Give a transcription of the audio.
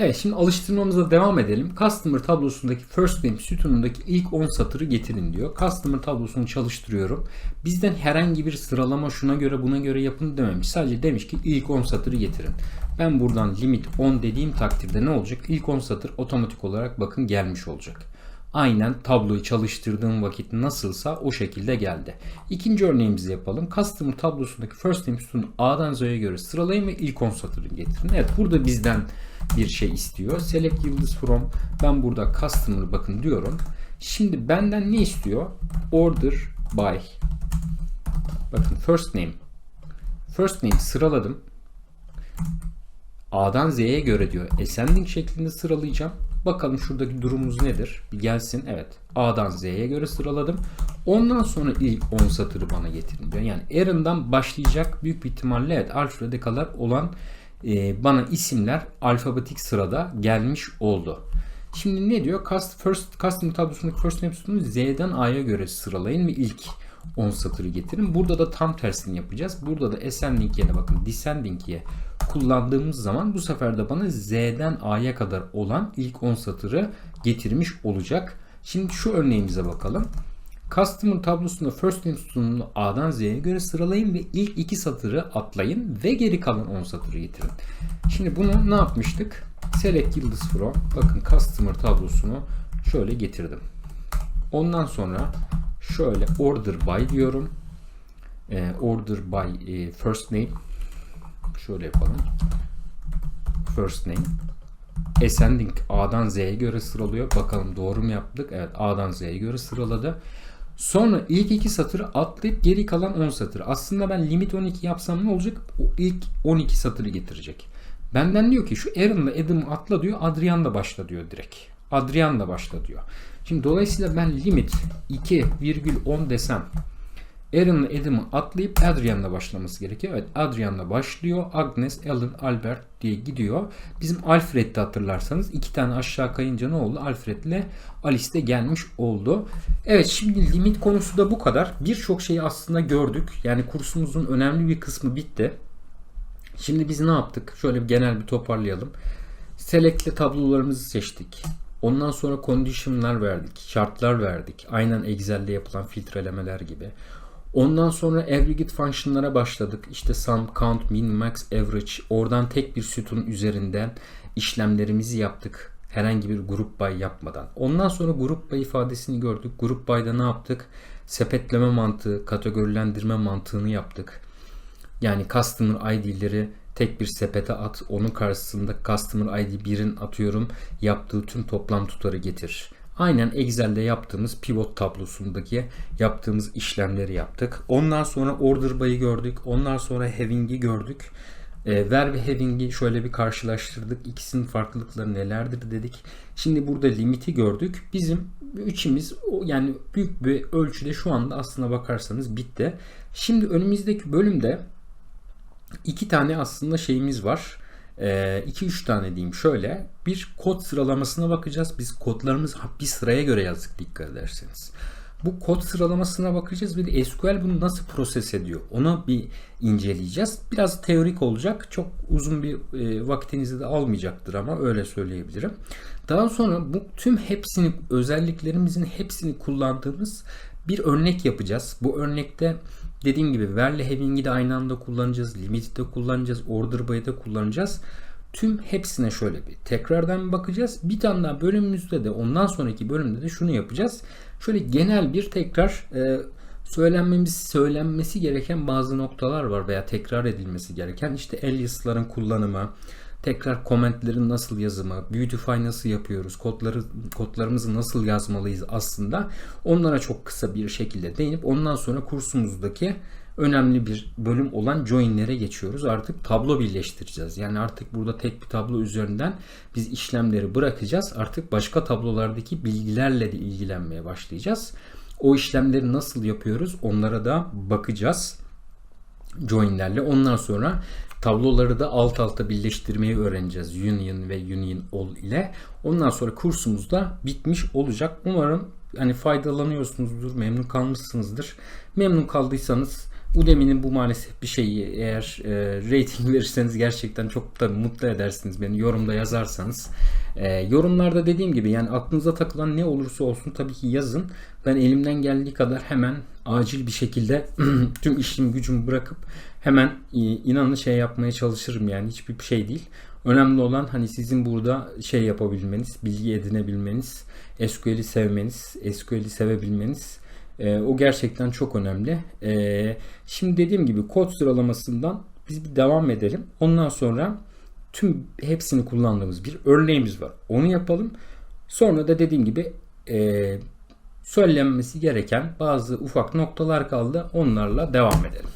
Evet şimdi alıştırmamıza devam edelim. Customer tablosundaki first name sütunundaki ilk 10 satırı getirin diyor. Customer tablosunu çalıştırıyorum. Bizden herhangi bir sıralama şuna göre buna göre yapın dememiş. Sadece demiş ki ilk 10 satırı getirin. Ben buradan limit 10 dediğim takdirde ne olacak? İlk 10 satır otomatik olarak bakın gelmiş olacak. Aynen tabloyu çalıştırdığım vakit nasılsa o şekilde geldi. İkinci örneğimizi yapalım. Customer tablosundaki first name sütununu A'dan Z'ye göre sıralayın ve ilk 10 satırı getirin. Evet burada bizden bir şey istiyor. Select yıldız from. Ben burada customer bakın diyorum. Şimdi benden ne istiyor? Order by. Bakın first name. First name sıraladım. A'dan Z'ye göre diyor. Ascending şeklinde sıralayacağım. Bakalım şuradaki durumumuz nedir? Bir gelsin. Evet. A'dan Z'ye göre sıraladım. Ondan sonra ilk 10 satırı bana getirin diyor. Yani Aaron'dan başlayacak büyük bir ihtimalle evet Alfred'e kadar olan e, bana isimler alfabetik sırada gelmiş oldu. Şimdi ne diyor? Cust, first, custom tablosundaki first name Z'den A'ya göre sıralayın ve ilk 10 satırı getirin. Burada da tam tersini yapacağız. Burada da ascending yerine bakın descending'ye kullandığımız zaman bu sefer de bana Z'den A'ya kadar olan ilk 10 satırı getirmiş olacak. Şimdi şu örneğimize bakalım. Customer tablosunda first name sütununu A'dan Z'ye göre sıralayın ve ilk iki satırı atlayın ve geri kalan 10 satırı getirin. Şimdi bunu ne yapmıştık? Select yıldız from. Bakın customer tablosunu şöyle getirdim. Ondan sonra şöyle order by diyorum. Ee, order by e, first name. Şöyle yapalım. First name. Ascending A'dan Z'ye göre sıralıyor. Bakalım doğru mu yaptık? Evet A'dan Z'ye göre sıraladı. Sonra ilk iki satırı atlayıp geri kalan 10 satır. Aslında ben limit 12 yapsam ne olacak? O ilk 12 satırı getirecek. Benden diyor ki şu Aaron'la Adam'ı atla diyor. Adrian'la başla diyor direkt. Adrian'la başla diyor. Şimdi dolayısıyla ben limit 2,10 desem Aaron'la Adam'ı atlayıp Adrian'la başlaması gerekiyor. Evet Adrian'la başlıyor. Agnes, Alan, Albert diye gidiyor. Bizim Alfred'de hatırlarsanız iki tane aşağı kayınca ne oldu? Alfred'le Alice de gelmiş oldu. Evet şimdi limit konusu da bu kadar. Birçok şeyi aslında gördük. Yani kursumuzun önemli bir kısmı bitti. Şimdi biz ne yaptık? Şöyle bir genel bir toparlayalım. Select'le tablolarımızı seçtik. Ondan sonra condition'lar verdik, şartlar verdik. Aynen Excel'de yapılan filtrelemeler gibi. Ondan sonra aggregate function'lara başladık. İşte sum, count, min, max, average. Oradan tek bir sütun üzerinden işlemlerimizi yaptık. Herhangi bir grup by yapmadan. Ondan sonra grup by ifadesini gördük. Grup by'da ne yaptık? Sepetleme mantığı, kategorilendirme mantığını yaptık. Yani customer ID'leri tek bir sepete at. Onun karşısında customer ID 1'in atıyorum yaptığı tüm toplam tutarı getir. Aynen Excel'de yaptığımız pivot tablosundaki yaptığımız işlemleri yaptık. Ondan sonra order by'ı gördük. Ondan sonra having'i gördük. E, ver ve having'i şöyle bir karşılaştırdık. İkisinin farklılıkları nelerdir dedik. Şimdi burada limiti gördük. Bizim üçümüz yani büyük bir ölçüde şu anda aslına bakarsanız bitti. Şimdi önümüzdeki bölümde iki tane aslında şeyimiz var. 2-3 tane diyeyim şöyle. Bir kod sıralamasına bakacağız. Biz kodlarımızı bir sıraya göre yazdık dikkat ederseniz. Bu kod sıralamasına bakacağız ve SQL bunu nasıl proses ediyor onu bir inceleyeceğiz. Biraz teorik olacak. Çok uzun bir e, vaktinizi de almayacaktır ama öyle söyleyebilirim. Daha sonra bu tüm hepsini özelliklerimizin hepsini kullandığımız bir örnek yapacağız. Bu örnekte dediğim gibi verle having'i de aynı anda kullanacağız. Limit'i de kullanacağız. Order by'ı da kullanacağız. Tüm hepsine şöyle bir tekrardan bakacağız. Bir tane daha bölümümüzde de ondan sonraki bölümde de şunu yapacağız. Şöyle genel bir tekrar e, söylenmemiz söylenmesi gereken bazı noktalar var veya tekrar edilmesi gereken işte alias'ların kullanımı, tekrar komentlerin nasıl yazımı, beautify nasıl yapıyoruz, kodları kodlarımızı nasıl yazmalıyız aslında onlara çok kısa bir şekilde değinip ondan sonra kursumuzdaki önemli bir bölüm olan join'lere geçiyoruz. Artık tablo birleştireceğiz. Yani artık burada tek bir tablo üzerinden biz işlemleri bırakacağız. Artık başka tablolardaki bilgilerle de ilgilenmeye başlayacağız. O işlemleri nasıl yapıyoruz onlara da bakacağız join'lerle. Ondan sonra tabloları da alt alta birleştirmeyi öğreneceğiz. Union ve Union All ile. Ondan sonra kursumuz da bitmiş olacak. Umarım hani faydalanıyorsunuzdur, memnun kalmışsınızdır. Memnun kaldıysanız Udemy'nin bu maalesef bir şeyi eğer e, rating verirseniz gerçekten çok da mutlu edersiniz beni yorumda yazarsanız. E, yorumlarda dediğim gibi yani aklınıza takılan ne olursa olsun tabii ki yazın. Ben elimden geldiği kadar hemen acil bir şekilde tüm işimi gücümü bırakıp hemen e, inanın şey yapmaya çalışırım yani hiçbir şey değil. Önemli olan hani sizin burada şey yapabilmeniz, bilgi edinebilmeniz, SQL'i sevmeniz, SQL'i sevebilmeniz. Ee, o gerçekten çok önemli. Ee, şimdi dediğim gibi kod sıralamasından biz bir devam edelim. Ondan sonra tüm hepsini kullandığımız bir örneğimiz var. Onu yapalım. Sonra da dediğim gibi e, söylenmesi gereken bazı ufak noktalar kaldı. Onlarla devam edelim.